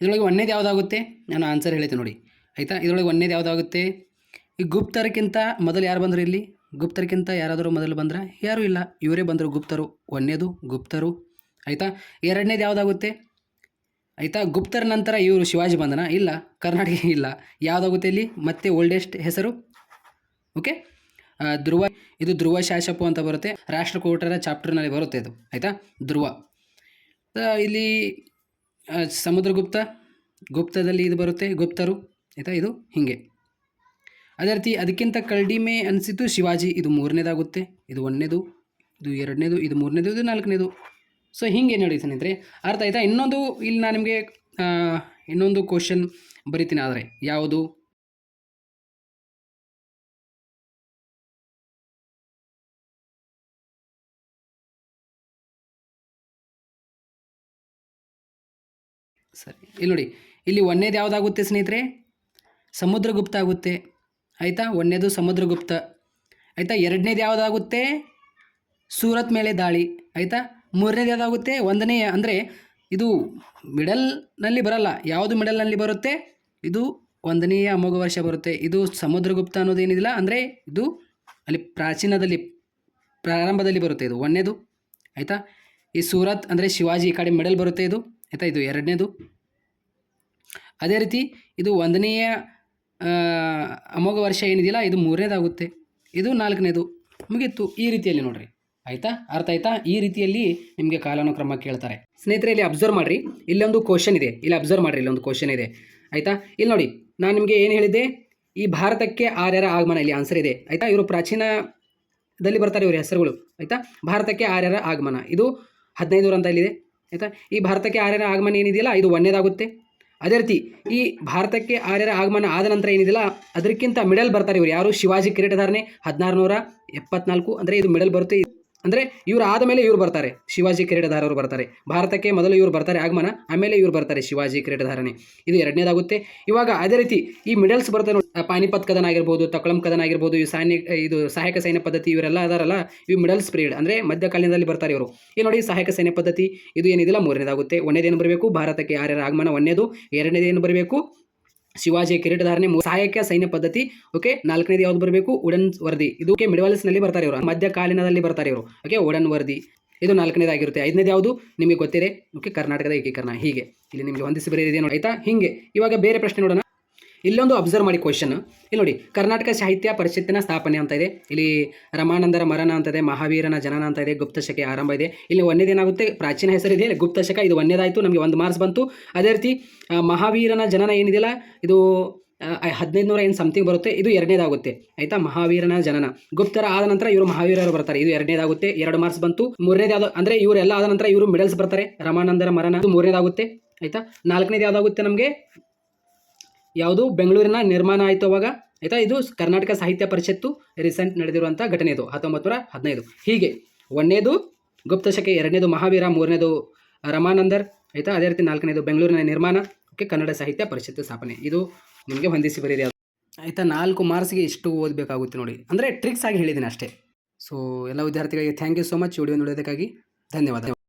ಇದರೊಳಗೆ ಒಂದೇದು ಯಾವುದಾಗುತ್ತೆ? ನಾನು ಆನ್ಸರ್ ಹೇಳ್ತೀನಿ ನೋಡಿ. ಆಯಿತಾ? ಇದರೊಳಗೆ ಒಂದೇದು ಯಾವುದಾಗುತ್ತೆ? ಈ ಗುಪ್ತರಕ್ಕಿಂತ ಮೊದಲು ಯಾರು ಬಂದರು ಇಲ್ಲಿ? ಗುಪ್ತರಕ್ಕಿಂತ ಯಾರಾದರೂ ಮೊದಲು ಬಂದ್ರೆ? ಯಾರೂ ಇಲ್ಲ. ಇವರೇ ಬಂದರು ಗುಪ್ತರು. ಒಂದೇದು ಗುಪ್ತರು. ಆಯಿತಾ? ಎರಡನೇದು ಯಾವುದಾಗುತ್ತೆ? ಆಯಿತಾ? ಗುಪ್ತರ ನಂತರ ಇವರು ಶಿವಾಜಿ ಬಂದನ? ಇಲ್ಲ. ಕರ್ನಾಟಕ ಇಲ್ಲ. ಯಾವುದಾಗುತ್ತೆ ಇಲ್ಲಿ? ಮತ್ತೆ ಓಲ್ಡೆಸ್ಟ್ ಹೆಸರು? ಓಕೆ ಧ್ರುವ. ಇದು ಧ್ರುವ ಶಾಸಪು ಅಂತ ಬರುತ್ತೆ. ರಾಷ್ಟ್ರಕೂಟರ ಚಾಪ್ಟರ್ನಲ್ಲಿ ಬರುತ್ತೆ ಇದು. ಆಯಿತಾ? ಧ್ರುವ. ಇಲ್ಲಿ ಸಮುದ್ರಗುಪ್ತ, ಗುಪ್ತದಲ್ಲಿ ಇದು ಬರುತ್ತೆ, ಗುಪ್ತರು, ಆಯಿತಾ? ಇದು ಹೀಗೆ. ಅದೇ ರೀತಿ ಅದಕ್ಕಿಂತ ಕಡಿಮೆ ಅನಿಸಿದ್ದು ಶಿವಾಜಿ, ಇದು ಮೂರನೇದಾಗುತ್ತೆ, ಇದು ಒಂದನೇದು, ಇದು ಎರಡನೇದು, ಇದು ಮೂರನೇದು, ಇದು ನಾಲ್ಕನೇದು. ಸೊ ಹೀಗೆ ನೋಡಿ ಸ್ನೇಹಿತರೆ, ಅರ್ಥ ಆಯ್ತಾ? ಇನ್ನೊಂದು, ಇಲ್ಲಿ ನಾನು ನಿಮಗೆ ಇನ್ನೊಂದು ಕ್ವಶನ್ ಬರಿತೀನಿ ಆದರೆ. ಯಾವುದು? ಸರಿ. ಇಲ್ಲಿ ನೋಡಿ. ಇಲ್ಲಿ ಒಂದೇದು ಯಾವುದಾಗುತ್ತೆ ಸ್ನೇಹಿತರೆ? ಸಮುದ್ರಗುಪ್ತ ಆಗುತ್ತೆ. ಆಯಿತಾ? ಒಂದನೇದು ಸಮುದ್ರಗುಪ್ತ. ಆಯಿತಾ? ಎರಡನೇದು ಯಾವುದಾಗುತ್ತೆ? ಸೂರತ್ ಮೇಲೆ ದಾಳಿ. ಆಯಿತಾ? ಮೂರನೇದು ಯಾವುದಾಗುತ್ತೆ? ಒಂದನೇ ಅಂದರೆ ಇದು ಮಿಡಲ್ನಲ್ಲಿ ಬರಲ್ಲ. ಯಾವುದು ಮಿಡಲ್ನಲ್ಲಿ ಬರುತ್ತೆ? ಇದು ಒಂದನೆಯ ಅಮೋಘ ವರ್ಷ ಬರುತ್ತೆ. ಇದು ಸಮುದ್ರಗುಪ್ತ ಅನ್ನೋದೇನಿದಿಲ್ಲ ಅಂದರೆ ಇದು ಅಲ್ಲಿ ಪ್ರಾಚೀನದಲ್ಲಿ, ಪ್ರಾರಂಭದಲ್ಲಿ ಬರುತ್ತೆ ಇದು ಒಂದನೇದು ಆಯಿತಾ? ಈ ಸೂರತ್ ಅಂದರೆ ಶಿವಾಜಿ ಈ ಕಡೆ ಮಿಡಲ್ ಬರುತ್ತೆ ಇದು. ಆಯಿತಾ ಇದು ಎರಡನೇದು? ಅದೇ ರೀತಿ ಇದು ಒಂದನೆಯ ಅಮೋಘ ವರ್ಷ ಏನಿದೆಯಲ್ಲ, ಇದು ಮೂರನೇದಾಗುತ್ತೆ. ಇದು ನಾಲ್ಕನೇದು. ಮುಗೀತು. ಈ ರೀತಿಯಲ್ಲಿ ನೋಡ್ರಿ. ಆಯಿತಾ? ಅರ್ಥ ಆಯ್ತಾ? ಈ ರೀತಿಯಲ್ಲಿ ನಿಮಗೆ ಕಾಲಾನುಕ್ರಮ ಕೇಳ್ತಾರೆ. ಸ್ನೇಹಿತರೆ, ಇಲ್ಲಿ ಅಬ್ಸರ್ವ್ ಮಾಡಿರಿ. ಇಲ್ಲೊಂದು ಕ್ವಶನ್ ಇದೆ. ಇಲ್ಲಿ ಅಬ್ಸರ್ವ್ ಮಾಡಿರಿ. ಇಲ್ಲೊಂದು ಕ್ವಶನ್ ಇದೆ. ಆಯಿತಾ? ಇಲ್ಲಿ ನೋಡಿ, ನಾನು ನಿಮಗೆ ಏನು ಹೇಳಿದ್ದೆ? ಈ ಭಾರತಕ್ಕೆ ಆರ್ಯರ ಆಗಮನ ಇಲ್ಲಿ ಆನ್ಸರ್ ಇದೆ. ಆಯಿತಾ? ಇವರು ಪ್ರಾಚೀನದಲ್ಲಿ ಬರ್ತಾರೆ ಇವ್ರ ಹೆಸರುಗಳು. ಆಯಿತಾ? ಭಾರತಕ್ಕೆ ಆರ್ಯರ ಆಗಮನ. ಇದು ಹದಿನೈದು ಅಂತ ಇಲ್ಲಿದೆ ಆಯಿತಾ ಈ ಭಾರತಕ್ಕೆ ಆರ್ಯರ ಆಗಮನ ಏನಿದೆಯಲ್ಲ, ಇದು ಒಂದೇದಾಗುತ್ತೆ. ಅದೇ ರೀತಿ ಈ ಭಾರತಕ್ಕೆ ಆರ್ಯರ ಆಗಮನ ಆದ ನಂತರ ಏನಿದೆಯಲ್ಲ, ಅದಕ್ಕಿಂತ ಮಿಡಲ್ ಬರ್ತಾರೆ ಇವರು. ಯಾರು? ಶಿವಾಜಿ ಕಿರೀಟಧಾರಣೆ ಹದಿನಾರು ನೂರ ಎಪ್ಪತ್ನಾಲ್ಕು. ಅಂದರೆ ಇದು ಮಿಡಲ್ ಬರುತ್ತೆ. ಅಂದರೆ ಇವರು ಆದ ಮೇಲೆ ಇವರು ಬರ್ತಾರೆ. ಶಿವಾಜಿ ಕಿರೀಟಧಾರರು ಬರ್ತಾರೆ. ಭಾರತಕ್ಕೆ ಮೊದಲು ಇವರು ಬರ್ತಾರೆ ಆಗಮನ, ಆಮೇಲೆ ಇವರು ಬರ್ತಾರೆ ಶಿವಾಜಿ ಕಿರೀಟಧಾರಣೆ. ಇದು ಎರಡನೇದಾಗುತ್ತೆ. ಇವಾಗ ಅದೇ ರೀತಿ ಈ ಮಿಡಲ್ಸ್ ಬರ್ತಾರೆ ಪಾನಿಪತ್ ಕದನ ಆಗಿರ್ಬೋದು ತಕಳಂ ಕದನ ಆಗಿರ್ಬೋದು ಈ ಸೈನ್ಯ, ಇದು ಸಹಾಯಕ ಸೈನ್ಯ ಪದ್ಧತಿ ಇವರೆಲ್ಲ ಅದಾರಲ್ಲ, ಇವು ಮಿಡಲ್ಸ್ ಪ್ರೀಡ್ ಅಂದರೆ ಮಧ್ಯಕಾಲೀನದಲ್ಲಿ ಬರ್ತಾರೆ ಇವರು. ಈ ನೋಡಿ ಸಹಾಯಕ ಸೈನ್ಯ ಪದ್ಧತಿ, ಇದು ಏನಿದಿಲ್ಲ, ಮೂರನೇದಾಗುತ್ತೆ. ಒಂದೇದೇನು ಬರಬೇಕು? ಭಾರತಕ್ಕೆ ಯಾರ್ಯಾರ ಆಗಮನ, ಒಂದೇದು, ಎರಡನೇದೇನು ಬರಬೇಕು? ಶಿವಾಜಿ ಕಿರೀಟಧಾರಣೆ ಸಹಾಯಕ ಸೈನ್ಯ ಪದ್ಧತಿ. ಓಕೆ, ನಾಲ್ಕನೇದು ಯಾವ್ದು ಬರಬೇಕು? ಉಡನ್ ವರದಿ ಇದು ಮಿಡವಲ್ಸ್ನಲ್ಲಿ ಬರ್ತಾರೆ ಇವರು. ಮಧ್ಯಕಾಲೀನದಲ್ಲಿ ಬರ್ತಾರೆ ಇವರು. ಓಕೆ ಉಡನ್ ವರದಿ ಇದು ನಾಲ್ಕನೇದಾಗಿರುತ್ತೆ ಐದನೇದು ಯಾವುದು? ನಿಮಗೆ ಗೊತ್ತಿದೆ. ಓಕೆ, ಕರ್ನಾಟಕದ ಏಕೀಕರಣ. ಹೀಗೆ. ಇಲ್ಲಿ ನಿಮಗೆ ಹೊಂದಿಸಿ ಇದೆ ನೋಡಿ. ಆಯ್ತಾ? ಹೀಗೆ. ಇವಾಗ ಬೇರೆ ಪ್ರಶ್ನೆ ನೋಡೋಣ. ಇಲ್ಲೊಂದು ಅಬ್ಸರ್ವ್ ಮಾಡಿ ಕ್ವಶನ್ ಇಲ್ಲಿ ನೋಡಿ, ಕರ್ನಾಟಕ ಸಾಹಿತ್ಯ ಪರಿಷತ್ತಿನ ಸ್ಥಾಪನೆ ಅಂತ ಇದೆ. ಇಲ್ಲಿ ರಮಾನಂದರ ಮರಣ ಅಂತ ಇದೆ, ಮಹಾವೀರನ ಜನನ ಅಂತ ಇದೆ ಗುಪ್ತಶಕೆ ಆರಂಭ ಇದೆ. ಇಲ್ಲಿ ಒಂದೇದೇನಾಗುತ್ತೆ ಪ್ರಾಚೀನ ಹೆಸರಿದೆ ಗುಪ್ತಶಕ ಇದು ಒಂದೇದಾಯಿತು, ನಮಗೆ ಒಂದು ಮಾರ್ಕ್ಸ್ ಬಂತು. ಅದೇ ರೀತಿ ಮಹಾವೀರನ ಜನನ ಏನಿದೆಯಲ್ಲ? ಇದು ಹದಿನೈದು ನೂರ ಏನು ಸಮಥಿಂಗ್ ಬರುತ್ತೆ? ಇದು ಎರಡನೇದಾಗುತ್ತೆ. ಆಯಿತಾ? ಮಹಾವೀರನ ಜನನ. ಗುಪ್ತರ ಆದ ನಂತರ ಇವರು ಮಹಾವೀರರು ಬರ್ತಾರೆ. ಇದು ಎರಡನೇದಾಗುತ್ತೆ. ಎರಡು ಮಾರ್ಕ್ಸ್ ಬಂತು. ಮೂರನೇದು ಅಂದ್ರೆ ಇವರೆಲ್ಲ ಆದ ನಂತರ ಇವರು ಮಿಡಲ್ಸ್ ಬರ್ತಾರೆ. ರಮಾನಂದರ ಮರಣ. ಮೂರನೇದಾಗುತ್ತೆ. ಆಯಿತಾ? ನಾಲ್ಕನೇದು ಯಾವುದಾಗುತ್ತೆ ನಮಗೆ? ಯಾವುದು ಬೆಂಗಳೂರಿನ ನಿರ್ಮಾಣ ಆಯಿತು ಅವಾಗ, ಆಯಿತಾ? ಇದು ಕರ್ನಾಟಕ ಸಾಹಿತ್ಯ ಪರಿಷತ್ತು ರೀಸೆಂಟ್ ನಡೆದಿರುವಂಥ ಘಟನೆ ಇದು ಹತ್ತೊಂಬತ್ತು ನೂರ ಹದಿನೈದು. ಹೀಗೆ, ಒಂದನೇದು ಗುಪ್ತಶಕೆ ಎರಡನೇದು ಮಹಾವೀರ, ಮೂರನೇದು ರಮಾನಂದರ್, ಆಯಿತಾ? ಅದೇ ರೀತಿ ನಾಲ್ಕನೇದು ಬೆಂಗಳೂರಿನ ನಿರ್ಮಾಣ, ಓಕೆ, ಕನ್ನಡ ಸಾಹಿತ್ಯ ಪರಿಷತ್ತು ಸ್ಥಾಪನೆ. ಇದು ನಿಮಗೆ ಹೊಂದಿಸಿ ಬರೀರಿ ಆಯಿತಾ, ನಾಲ್ಕು ಮಾರ್ಕ್ಸ್ಗೆ ಇಷ್ಟು ಓದಬೇಕಾಗುತ್ತೆ ನೋಡಿ. ಅಂದರೆ ಟ್ರಿಕ್ಸ್ ಆಗಿ ಹೇಳಿದ್ದೀನಿ ಅಷ್ಟೇ. ಸೊ ಎಲ್ಲ ವಿದ್ಯಾರ್ಥಿಗಳಿಗೆ thank you so much video ನೋಡೋದಕ್ಕಾಗಿ ಧನ್ಯವಾದ.